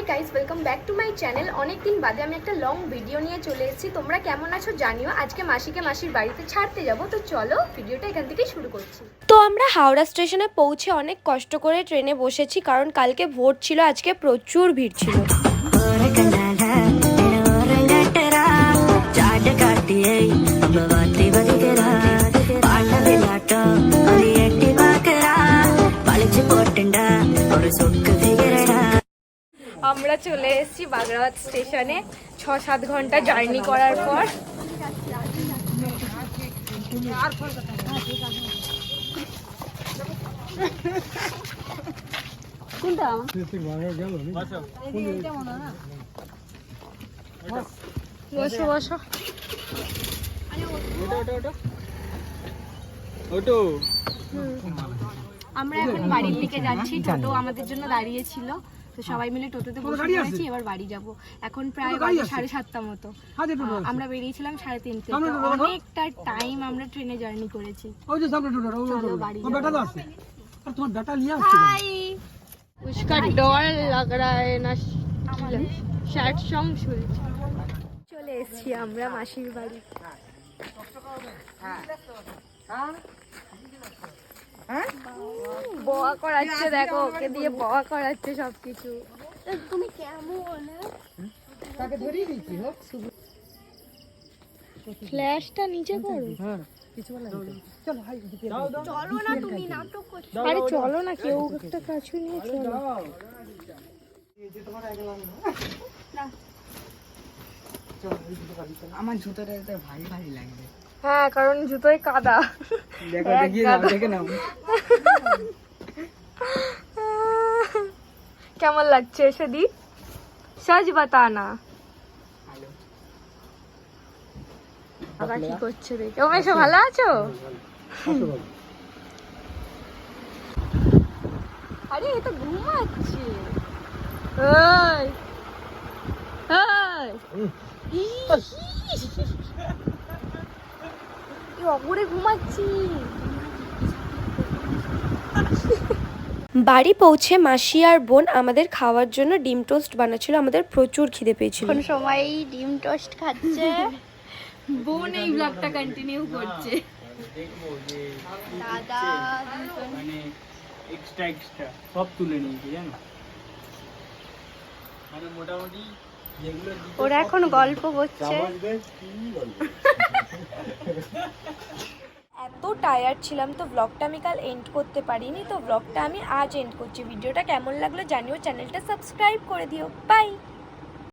Hi guys welcome back to my channel অনেকদিন বাদে আমি একটা লং ভিডিও নিয়ে চলে এসেছি। তোমরা কেমন আছো জানিও। আজকে মাসিকে মাসির বাড়িতে ছাড়তে যাব। তো চলো ভিডিওটা এখান থেকে শুরু করছি। তো আমরা হাওড়া স্টেশনে পৌঁছে অনেক কষ্ট করে ট্রেনে বসেছি কারণ কালকে ভোট ছিল আজকে প্রচুর ভিড় ছিল। আমরা চলে এসেছি বাগড়াবাদ স্টেশনে। ছ সাত ঘণ্টা জার্নি করার পর। বসো বসো। ওটো। আমরা এখন বাড়ির দিকে যাচ্ছি। টোটো আমাদের জন্য দাঁড়িয়ে ছিল। তো সবাই মিলে টোটোতে বসে পড়েছি এবার বাড়ি যাব এখন প্রায় বাজে সাড়ে সাতটা মতো আহ, আমরা বেরিয়েছিলাম সাড়ে তিনটে তো অনেকটা টাইম আমরা ট্রেনে জার্নি করেছি ওই যে সামনে টোটো ও চলো বাড়ি ও বেটা তো আছে আর তোমার বেটা নিয়ে আসছে हाय उसका डर लग रहा है ना शर्ट सॉन्ग শুনছি চলে এসেছি আমরা মাসির বাড়ি বয়া করাচ্ছে দেখো ওকে দিয়ে বয়া করাচ্ছে সবকিছু। তুমি কেমন? তাকে ধরিয়ে দিচ্ছি হোক ফ্ল্যাশটা নিচে করো হ্যাঁ চলো না তুমি নাটক করছ। আরে চলো না কেউ একটা কাছু নিয়ে চলো। আমার জুতোটা তো ভারী ভারী লাগবে। হ্যাঁ কারণ জুতোয় কাদা। দেখো দেখিয়ে নাও দেখে নাও। কেমন লাগছে সেদি সজ বাতানা। বাবা কি করছে ও মেশো ভালো আছো? আরে এ তো ঘুমাচ্ছে। ওই ঘুমাচ্ছি। বাড়ি পৌঁছে মাসি আর বোন আমাদের খাওয়ার জন্য ডিম টোস্ট বানাচ্ছিল আমাদের প্রচুর খিদে পেয়েছিল। কোন সময় ডিম টোস্ট খাচ্ছে। বোন এই ব্লগটা কন্টিনিউ করছে। দাদা মানে এক্সট্রা এক্সট্রা সব তুলে নিয়েছি জানো? মানে মোটামুটি ওরা এখন গল্প করছে। টায়ার্ড ছিলাম, তো ব্লগটা আমি কাল এন্ড করতে পারিনি, তো ব্লগটা আমি আজ এন্ড করছি। ভিডিওটা কেমন লাগল জানিও চ্যানেলটা সাবস্ক্রাইব করে দিও। বাই